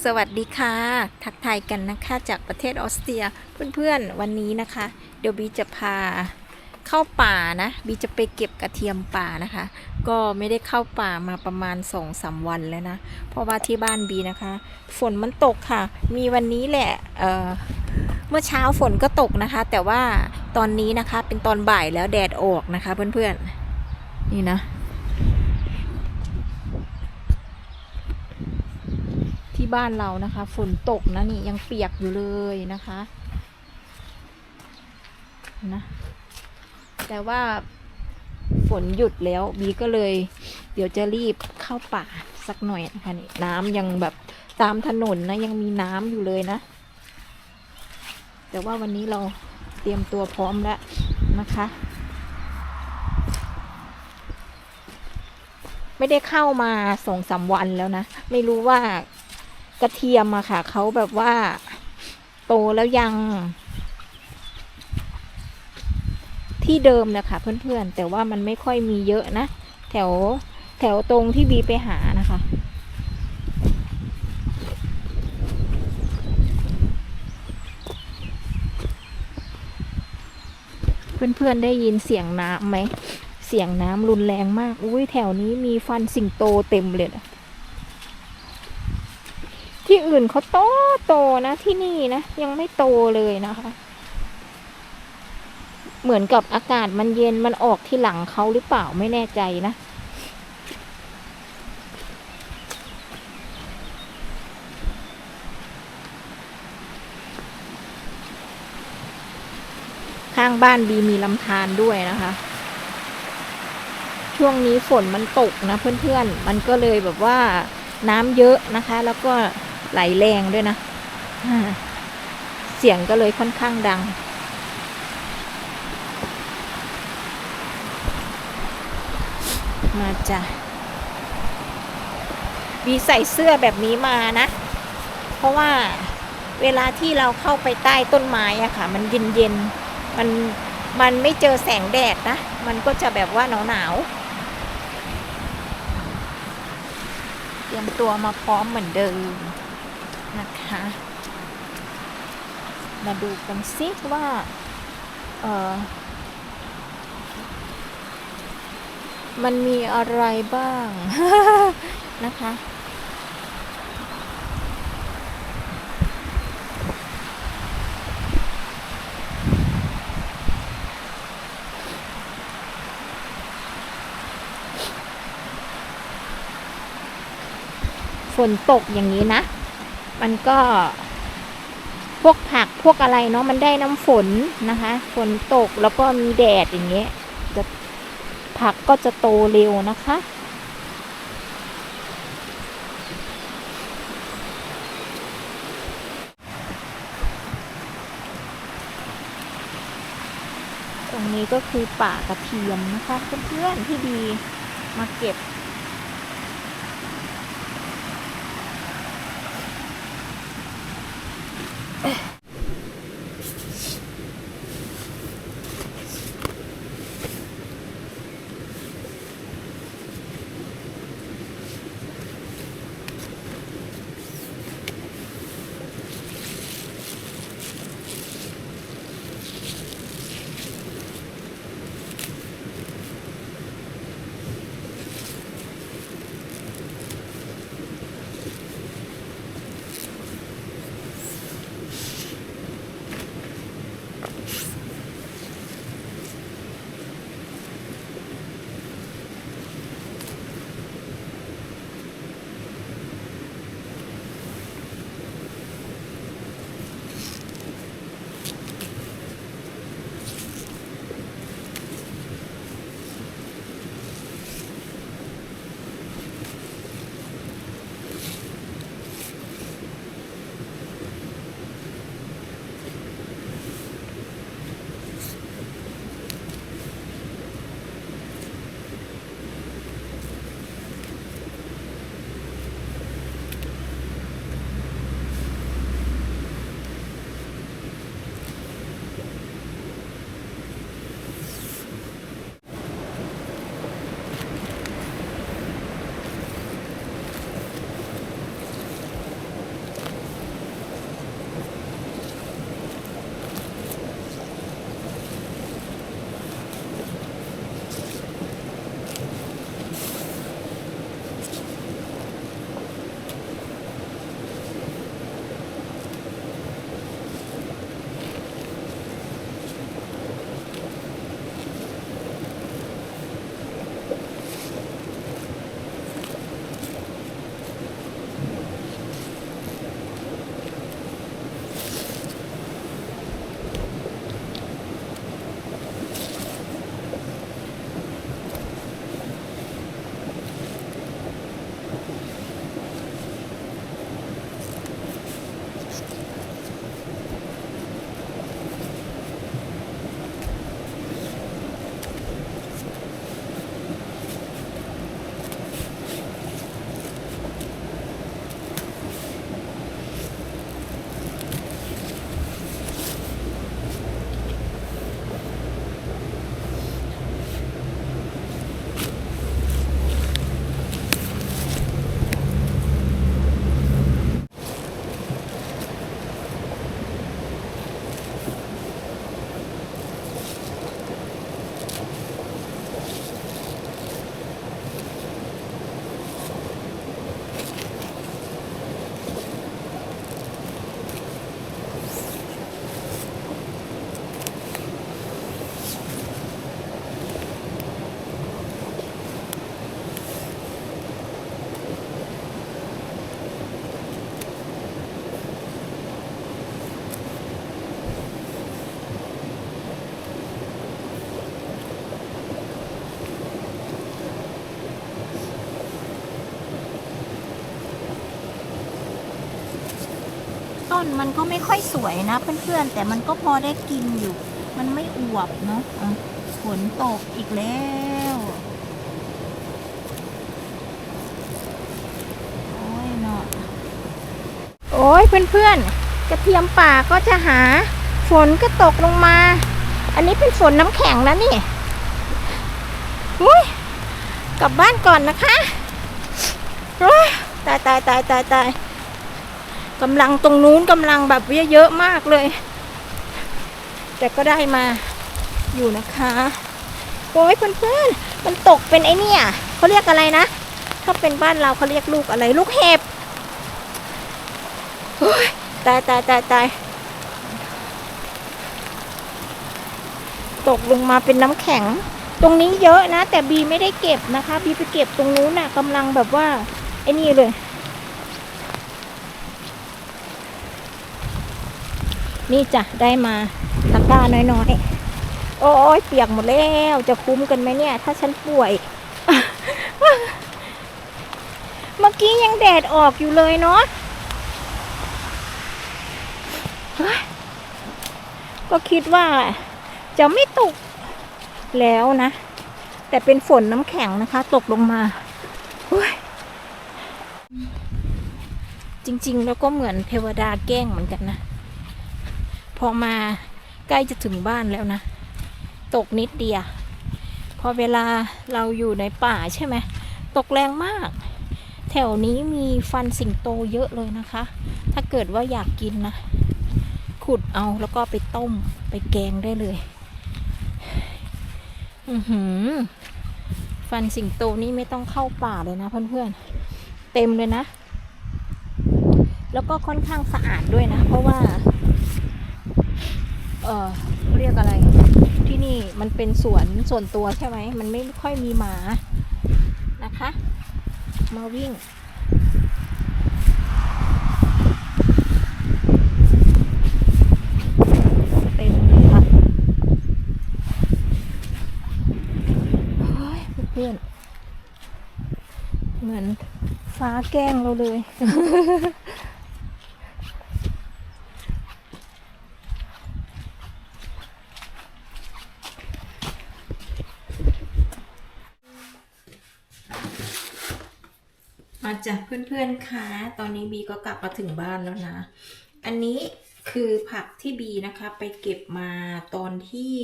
สวัสดีค่ะ ทักทายกันนะคะจากประเทศออสเตรียเพื่อนๆวันนี้นะคะ เดี๋ยวบีจะพาเข้าป่านะบีจะไปเก็บกระเทียมป่านะคะ ก็ไม่ได้เข้าป่ามาประมาณ2องสาวันแล้วนะ เพราะว่าที่บ้านบีนะคะ ฝนมันตกค่ะ มีวันนี้แหละเออเมื่อเช้าฝนก็ตกนะคะ แต่ว่าตอนนี้นะคะเป็นตอนบ่ายแล้วแดดออกนะคะเพื่อนๆนี่นะ ที่ บ้านเรานะคะ ฝนตกนะนี่ยังเปียกอยู่เลยนะคะนะแต่ว่าฝนหยุดแล้วบีก็เลย เดี๋ยวจะรีบเข้าป่าสักหน่อยนะคะนี่น้ำยังแบบตามถนนนะยังมีน้ำอยู่เลยนะ แต่ว่าวันนี้เราเตรียมตัวพร้อมแล้วนะคะ ไม่ได้เข้ามาสองสามวันแล้วนะ ไม่รู้ว่า กระเทียมอะค่ะเขาแบบว่าโตแล้วยัง ที่เดิมนะคะเพื่อนๆ แต่ว่ามันไม่ค่อยมีเยอะนะ แถวแถวตรงที่บีไปหานะคะ เพื่อนๆได้ยินเสียงน้ำไหม เสียงน้ำรุนแรงมาก อุ้ยแถวนี้มีฟันสิงโตเต็มเลยนะ ที่อื่นเขาโตโตนะที่นี่นะ ยังไม่โตเลยนะคะ เหมือนกับอากาศมันเย็นมันออกที่หลังเขาหรือเปล่าไม่แน่ใจนะข้างบ้านบีมีลำธารด้วยนะคะ ช่วงนี้ฝนมันตกนะเพื่อนๆ มันก็เลยแบบว่าน้ำเยอะนะคะ แล้วก็ ไหลแรงด้วยนะเสียงก็เลยค่อนข้างดัง มาจ้ะบีใส่เสื้อแบบนี้มานะ เพราะว่าเวลาที่เราเข้าไปใต้ต้นไม้อะค่ะ มันเย็นเย็นมันมันไม่เจอแสงแดดนะ มันก็จะแบบว่าหนาวหนาวๆเตรียมตัวมาพร้อมเหมือนเดิม นะคะ มาดูกันซิว่าเออมันมีอะไรบ้างนะคะ ฝนตกอย่างนี้นะ มันก็ พวกผักพวกอะไรเนาะมันได้น้ำฝนนะคะ ฝนตกแล้วก็มีแดดอย่างเงี้ยจะผักก็จะโตเร็วนะคะตรงนี้ก็คือป่ากระเทียมนะคะเพื่อนๆที่ดีมาเก็บ นมันก็ไม่ค่อยสวยนะเพื่อนๆ แต่มันก็พอได้กินอยู่ มันไม่อวบเนาะฝนตกอีกแล้วโอ้ยเนาะโอ้ยเพื่อนๆกระเทียมป่าก็จะหา ฝนก็ตกลงมา อันนี้เป็นฝนน้ำแข็งแล้วนี่อุ้ยกลับบ้านก่อนนะคะโอ้ยตายตายตายตายตาย กำลังตรงนู้นกำลังแบบเยอะๆมากเลย แต่ก็ได้มาอยู่นะคะโอ้ยเพื่อนๆมันตกเป็นไอเนี่ยเขาเรียกอะไรนะ ถ้าเป็นบ้านเราเขาเรียกลูกอะไรลูกเห็บโอ้ยตายตายตายตายตกลงมาเป็นน้ำแข็ง ตรงนี้เยอะนะ แต่บีไม่ได้เก็บนะคะ บีไปเก็บตรงนู้นน่ะกำลังแบบว่าไอ้นี่เลย นี่จ้ะได้มาตะกร้าน้อยๆ โอ้ยเปียกหมดแล้ว จะคุ้มกันไหมเนี่ย ถ้าฉันป่วย เมื่อกี้ยังแดดออกอยู่เลยเนาะเฮ้ยก็คิดว่าจะไม่ตกแล้วนะ แต่เป็นฝนน้ำแข็งนะคะ ตกลงมาจริง ๆ แล้วก็เหมือนเทวดาแกล้งเหมือนกันนะ อมาใกล้จะถึงบ้านแล้วนะ ตกนิดเดียว พอเวลาเราอยู่ในป่าใช่ไหม ตกแรงมาก แถวนี้มีฟันสิงโตเยอะเลยนะคะ ถ้าเกิดว่าอยากกินนะ ขุดเอาแล้วก็ไปต้มไปแกงได้เลย อือหือ ฟันสิงโตนี่ไม่ต้องเข้าป่าเลยนะเพื่อนๆ เต็มเลยนะ แล้วก็ค่อนข้างสะอาดด้วยนะ เพราะว่า เออเรียกอะไร ที่นี่มันเป็นสวนส่วนตัวใช่ไหม มันไม่ค่อยมีหมานะคะ มาวิ่งเต็มเลยค่ะโอ้ยเพื่อน เหมือนฟ้าแกล้งเราเลย จากเพื่อนๆคะตอนนี้บีก็กลับมาถึงบ้านแล้วนะ อันนี้คือผักที่บีนะคะไปเก็บมาตอนที่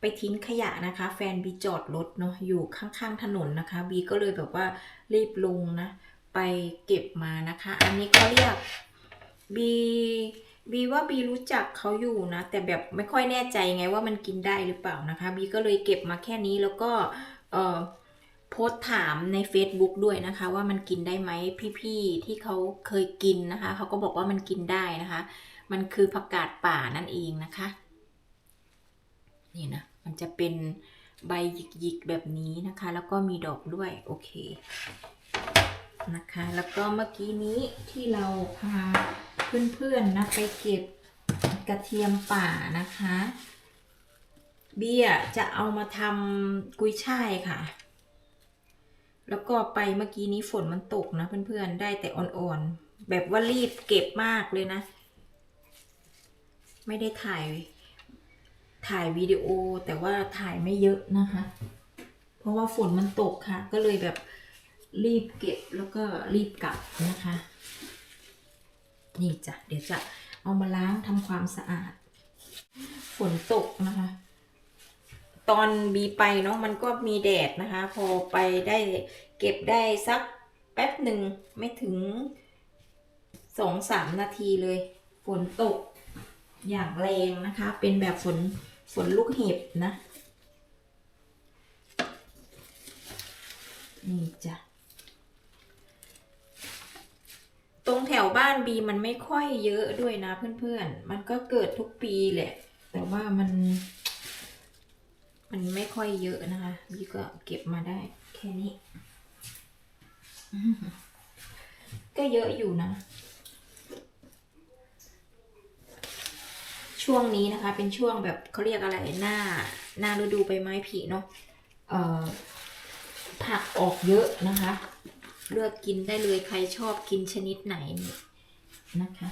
ไปทิ้งขยะนะคะ แฟนบีจอดรถเนาะอยู่ข้างๆถนนนะคะ บีก็เลยแบบว่ารีบลงนะ ไปเก็บมานะคะ อันนี้เขาเรียกบีบีว่าบีรู้จักเขาอยู่นะ แต่แบบไม่ค่อยแน่ใจไงว่ามันกินได้หรือเปล่านะคะ บีก็เลยเก็บมาแค่นี้แล้วก็เออ โพสถามใน Facebook ด้วยนะคะ ว่ามันกินได้ไหมพี่ๆที่เขาเคยกินนะคะเขาก็บอกว่ามันกินได้นะคะ มันคือผักกาดป่านั่นเองนะคะ นี่นะมันจะเป็นใบหยิกๆแบบนี้นะคะ แล้วก็มีดอกด้วยโอเคนะคะ แล้วก็เมื่อกี้นี้ที่เราพาเพื่อนๆนะไปเก็บกระเทียมป่านะคะ เบี้ยจะเอามาทำกุยช่ายค่ะ แล้วก็ไปเมื่อกี้นี้ฝนมันตกนะเพื่อนๆ ได้แต่อ่อนๆ แบบว่ารีบเก็บมากเลยนะ ไม่ได้ถ่าย ถ่ายวิดีโอแต่ว่าถ่ายไม่เยอะนะคะ เพราะว่าฝนมันตกค่ะ ก็เลยแบบรีบเก็บแล้วก็รีบกลับนะคะ นี่จ้ะเดี๋ยวจะเอามาล้างทำความสะอาด ฝนตกนะคะ ตอนบีไปเนาะมันก็มีแดดนะคะ พอไปได้เก็บได้สักแป๊บหนึ่งไม่ถึงสองสามนาทีเลย ฝนตกอย่างแรงนะคะ เป็นแบบฝนฝนลูกเห็บนะ นี่จ้ะตรงแถวบ้านบีมันไม่ค่อยเยอะด้วยนะเพื่อนๆ มันก็เกิดทุกปีแหละ แต่ว่ามัน มันไม่ค่อยเยอะนะคะบีก็เก็บมาได้ แค่นี้ ก็เยอะอยู่นะ ช่วงนี้นะคะ เป็นช่วงแบบเขาเรียกอะไรหน้า หน้าฤดูใบไม้ผลิเนาะเอ่อผักออกเยอะนะคะ เลือกกินได้เลยใครชอบกินชนิดไหนนี่นะคะ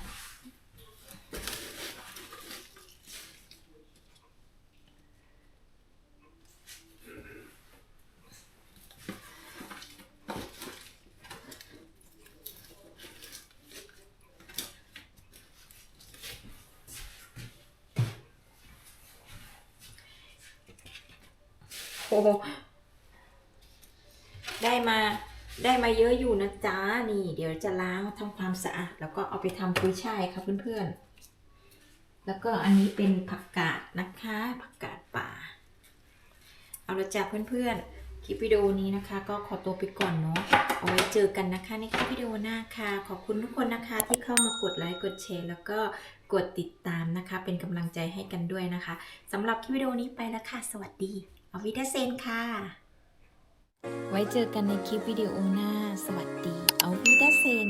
ได้มาได้มาเยอะอยู่นะจ๊ะนี่ เดี๋ยวจะล้างทำความสะอาด แล้วก็เอาไปทำกุยช่ายค่ะเพื่อนๆ แล้วก็อันนี้เป็นผักกาดนะคะ ผักกาดป่า เอาละจ้ะเพื่อนๆ คลิปวิดีโอนี้นะคะ ก็ขอตัวไปก่อนเนาะเอาไว้เจอกันนะคะในคลิปวิดีโอหน้าค่ะ ขอบคุณทุกคนนะคะ ที่เข้ามากดไลค์กดแชร์แล้วก็กดติดตามนะคะ เป็นกำลังใจให้กันด้วยนะคะสำหรับคลิปวิดีโอนี้ไปแล้วค่ะ สวัสดี เอาวิดาเซนค่ะ ไว้เจอกันในคลิปวิดีโอหน้า สวัสดี เอาวิดาเซน